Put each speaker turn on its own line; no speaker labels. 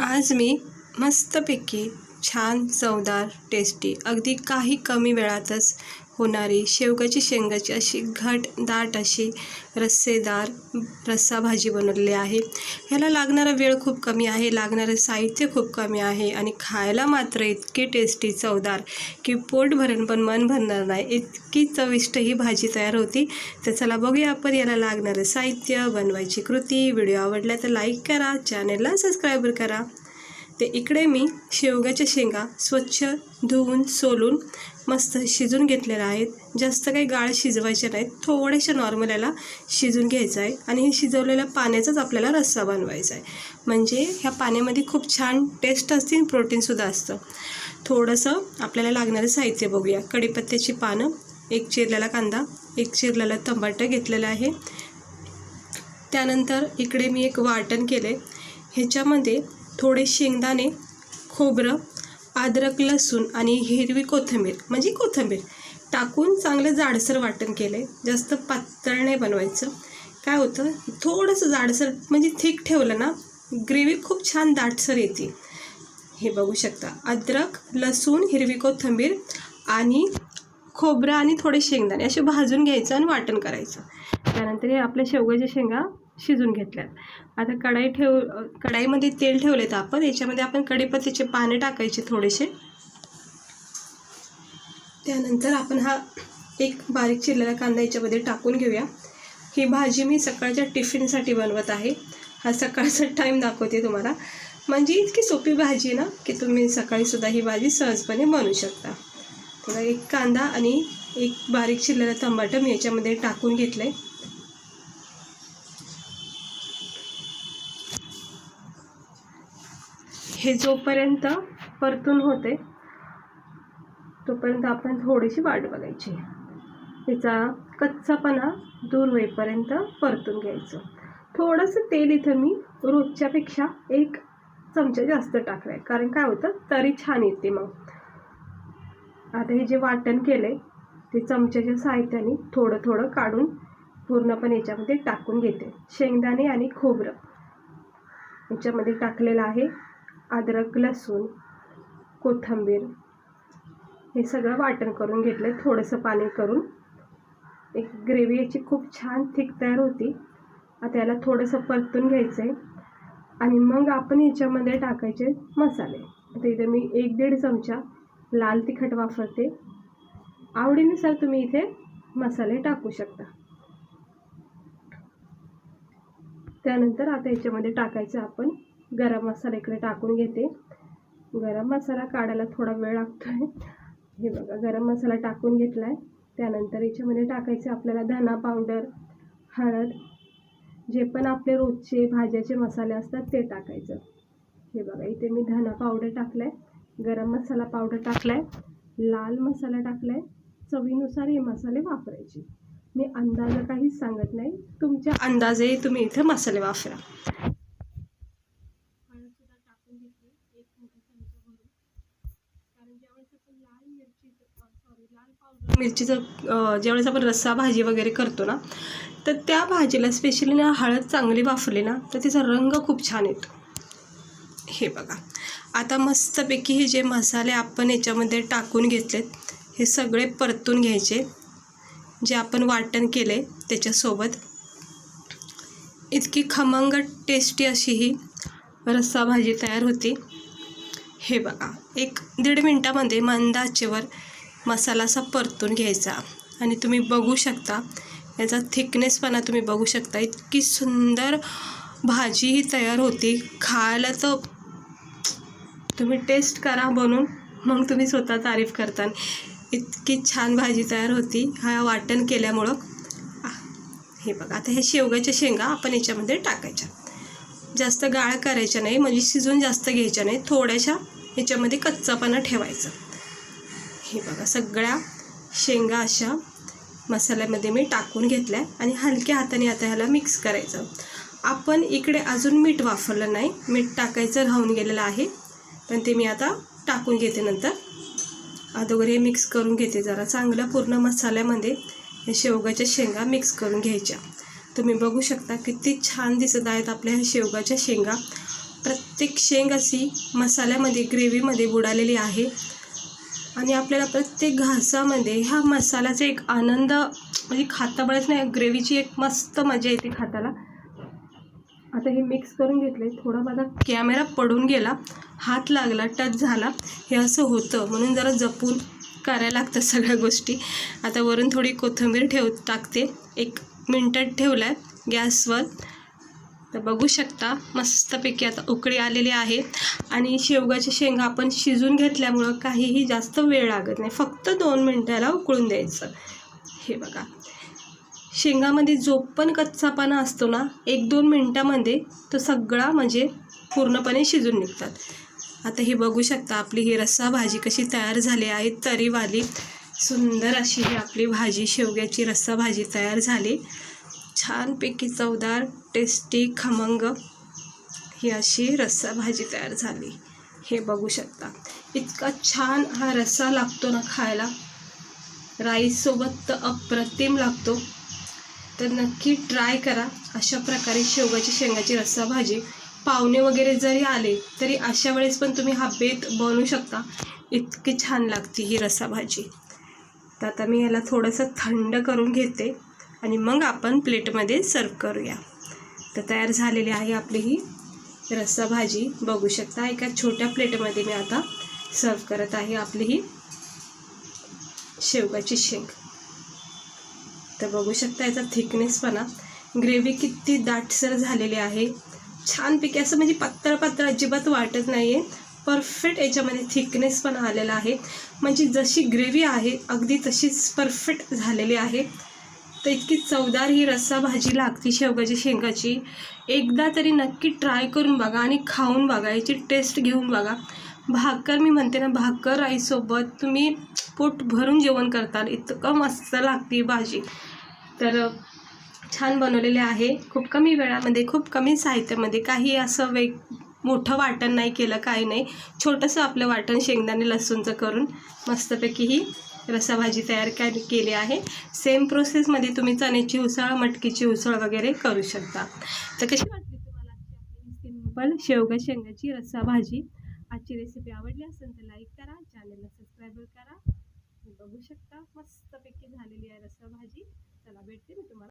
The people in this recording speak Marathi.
आज मी मस्तपैकी छान चवदार टेस्टी अगदी काही कमी वेळातच होणारी शेवगाची शेंगाची अशी घट दाट अशी रस्सेदार रस्सा भाजी बनवलेली आहे. ह्याला लागणारा वेळ खूप कमी आहे लागणारं साहित्य खूप कमी आहे आणि खायला मात्र इतकी टेस्टी चवदार की पोट भरण पण मन भरणार नाही. इतकी चविष्ट ही भाजी तयार होती तर चला बघूया आपण याला लागणारं साहित्य बनवायची कृती. व्हिडिओ आवडला तर लाईक करा चॅनलला सबस्क्राईब करा. ते इकडे मी शेवग्याच्या शेंगा स्वच्छ धुवून सोलून मस्त शिजून घेतलेल्या आहेत. जास्त काही गाळ शिजवायचे नाहीत. थोड्याशा नॉर्मल याला शिजून घ्यायचं आहे आणि हे शिजवलेल्या पाण्याचाच आपल्याला रस्सा बनवायचा आहे. म्हणजे ह्या पाण्यामध्ये खूप छान टेस्ट असते आणि प्रोटीनसुद्धा असतं. थोडंसं आपल्याला लागणारं साहित्य बघूया. कढीपत्त्याची पानं एक चिरलेला कांदा एक चिरलेला टमाटर घेतलेलं आहे. त्यानंतर इकडे मी एक वाटण केले ह्याच्यामध्ये थोडे शेंगदाणे खोबरं अद्रक लसूण आणि हिरवी कोथिंबीर म्हणजे कोथिंबीर टाकून चांगलं जाडसर वाटण केलं आहे जास्त पातळ नाही बनवायचं. काय होतं? थोडंसं जाडसर म्हणजे थिक ठेवलं ना ग्रेव्ही खूप छान दाटसर येते. हे बघू शकता. अद्रक लसूण हिरवी कोथिंबीर आणि खोबरं आणि थोडे शेंगदाणे असे भाजून घ्यायचं आणि वाटण करायचं. त्यानंतर हे आपल्या शेवग्याच्या शेंगा शिजून घेतल्यात. आता कढाई ठेव कढाईमध्ये तेल ठेवलेत आपण. याच्यामध्ये आपण कढीपत्तीचे पाने टाकायचे थोडेसे. त्यानंतर आपण हा एक बारीक चिरलेला कांदा याच्यामध्ये टाकून घेऊया. ही भाजी मी सकाळच्या टिफिनसाठी बनवत आहे. हा सकाळचा टाईम दाखवते तुम्हाला. म्हणजे इतकी सोपी भाजी आहे ना की तुम्ही सकाळीसुद्धा ही भाजी सहजपणे बनवू शकता. तेव्हा एक कांदा आणि एक बारीक चिरलेला टमाटर मी याच्यामध्ये टाकून घेतलं आहे हे जोपर्यंत परतून होते तोपर्यंत आपण थोडीशी वाट बघायची. त्याचा कच्चापणा दूर होईपर्यंत परतून घ्यायचं. थोडंसं तेल इथं मी रोजच्यापेक्षा एक चमचा जास्त टाकलाय. आहे कारण काय होतं? तरी छान येते मग. आता हे जे वाटण केलं आहे ते चमच्याच्या साहित्याने थोडं थोडं काढून पूर्णपणे याच्यामध्ये टाकून घेते. शेंगदाणे आणि खोबरं. याच्यामध्ये टाकलेलं आहे अद्रक लसूण कोथिंबीर हे सगळं वाटण करून घेतलं आहे थोडंसं पाणी करून. एक ग्रेव्ही याची खूप छान थिक तयार होती. आता याला थोडंसं परतून घ्यायचं आहे आणि मग आपण याच्यामध्ये टाकायचे मसाले. आता इथे मी एक दीड चमचा लाल तिखट वापरते. आवडीनुसार तुम्ही इथे मसाले टाकू शकता. त्यानंतर आता याच्यामध्ये टाकायचं आपण गरम मसाला इकडे टाकून घेते. गरम मसाला काढायला थोडा वेळ लागतो आहे हे बघा गरम मसाला टाकून घेतला आहे त्यानंतर याच्यामध्ये टाकायचे आपल्याला धना पावडर हळद जे पण आपले रोजचे भाज्याचे मसाले असतात ते टाकायचं. हे बघा इथे मी धना पावडर टाकलं आहे गरम मसाला पावडर टाकला आहे लाल मसाला टाकला आहे चवीनुसार हे मसाले वापरायचे. मी अंदाज काहीच सांगत नाही. तुमच्या अंदाजे तुम्ही इथे मसाले वापरा हळदसुद्धा टाकून घेतली एक मोठा चमचा भरून कारण ज्यावेळेस आपण लाल मिरचीचं सॉरी लाल पावडर मिरचीचं ज्यावेळेस आपण रस्सा भाजी वगैरे करतो ना तर त्या भाजीला स्पेशली ना हळद चांगली वाफली ना तर तिचा रंग खूप छान येतो. हे बघा. आता मस्तपैकी हे जे मसाले आपण याच्यामध्ये टाकून घेतलेत हे सगळे परतून घ्यायचे. जे आपण वाटण केले त्याच्यासोबत. इतकी खमंग टेस्टी अशी ही रस्सा भाजी तयार होती. हे बघा. एक दीड मिनटामध्ये मंद आचेवर मसाला असा परतून घ्यायचा. आणि तुम्ही बघू शकता याचा थिकनेसपणा तुम्ही बघू शकता. इतकी सुंदर भाजी ही तयार होती. खायला तर तुम्ही टेस्ट करा बनून मग तुम्ही स्वतः तारीफ करता इतकी छान भाजी तयार होती. हा वाटण केल्यामुळं हे बघा. आता हे शेवग्याच्या शेंगा आपण याच्यामध्ये टाकायच्या. जास्त गाळ करायच्या नाही म्हणजे शिजून जास्त घ्यायच्या नाही. थोड्याशा याच्यामध्ये कच्चापणा ठेवायचा. हे बघा सगळ्या शेंगा अशा मसाल्यामध्ये मी टाकून घेतल्या आणि हलक्या हाताने आता ह्याला मिक्स करायचं. आपण इकडे अजून मीठ वापरलं नाही. मीठ टाकायचं राहून गेलेलं आहे. पण ते मी आता टाकून घेते नंतर. अगोदर हे मिक्स करून घेते जरा. चांगलं पूर्ण मसाल्यामध्ये हे शेवगाच्या शेंगा मिक्स करून घ्यायच्या. तुम्ही बघू शकता किती छान दिसत आहेत आपल्या ह्या शेवगाच्या शेंगा. प्रत्येक शेंग अशी मसाल्यामध्ये ग्रेव्हीमध्ये बुडालेली आहे. आणि आपल्याला प्रत्येक घासामध्ये ह्या मसाल्याचा एक आनंद म्हणजे खाता बळच नाही ग्रेव्हीची एक मस्त मजा येते खाताला. आता हे मिक्स करून घेतले थोडा माझा कॅमेरा पडून गेला. हात लागला टच झाला. हे असं होतं. म्हणून जरा जपून करायला लागतं सगळ्या गोष्टी. आता वरून थोडी कोथिंबीर ठेव टाकते. एक मिनटात ठेवलं आहे गॅसवर. तर बघू शकता मस्तपैकी आता उकळी आलेली आहे. आणि शेवगाच्या शेंगा आपण शिजून घेतल्यामुळं काहीही जास्त वेळ लागत नाही. फक्त दोन मिनटाला उकळून द्यायचं. हे बघा. शेंगामध्ये जो पण कच्चापणा असतो ना एक दोन मिनटामध्ये तो सगळा म्हणजे पूर्णपणे शिजून निघतात. आता हे बघू शकता आपली ही रस्सा भाजी कशी तयार झाली आहे. तरीवाली सुंदर अशी ही आपली भाजी शेवग्याची रस्सा भाजी तयार झाली. छानपैकी चवदार टेस्टी खमंग ही अशी रस्सा भाजी तयार झाली. हे बघू शकता. इतका छान हा रस्सा लागतो ना खायला. राईससोबत तर अप्रतिम लागतो. तर नक्की ट्राय करा. अशा प्रकारे शेवगाची शेंगाची रस्सा भाजी पाहुणे वगैरे जरी आले तरी अशा वेळेस पण तुम्ही हा बेत बनवू शकता. इतकी छान लागते ही रस्सा भाजी. तर आता मी याला थोडंसं थंड करून घेते. आणि मग आपण प्लेटमध्ये सर्व करूया. तर तयार झालेली आहे आपली ही रस्सा भाजी बघू शकता एका छोट्या प्लेटमध्ये मी आता सर्व करत आहे आपली ही शेवगाची शेंग. तर बघू शकता याचा थिकनेसपणा ग्रेव्ही किती दाटसर झालेली आहे. छानपैकी असं म्हणजे पातळ पातळ अजिबात वाटत नाही आहे परफेक्ट याच्यामध्ये थिकनेस पण आलेला आहे. म्हणजे जशी ग्रेव्ही आहे अगदी तशीच परफेक्ट झालेली आहे. तर इतकी चवदार ही रस्सा भाजी लागते शेवगाची शेंगाची. एकदा तरी नक्की ट्राय करून बघा आणि खाऊन बघा. याची टेस्ट घेऊन बघा. भाकर मी म्हणते ना भाकर आईसोबत तुम्ही पोट भरून जेवण करताल. इतकं मस्त लागते भाजी. तर छान बनवलेले आहे. खूप कमी वेळामध्ये खूप कमी साहित्यामध्ये काही असं वेग मोठं वाटण नाही केलं काही नाही. छोटंसं आपलं वाटण शेंगदाणे लसूणचं करून मस्तपैकी ही रसाभाजी तयार के केली आहे. सेम प्रोसेसमध्ये तुम्ही चण्याची उसळ मटकीची उसळ वगैरे करू शकता. तर कशी वाटली तुम्हाला सिंपल शेवगा शेंगाची रस्सा भाजी आजची रेसिपी आवडली असेल तर लाईक करा चॅनलला सबस्क्राईब करा. बघू शकता मस्तपैकी झालेली आहे रस्सा भाजी चला भेटते मी तुम्हाला.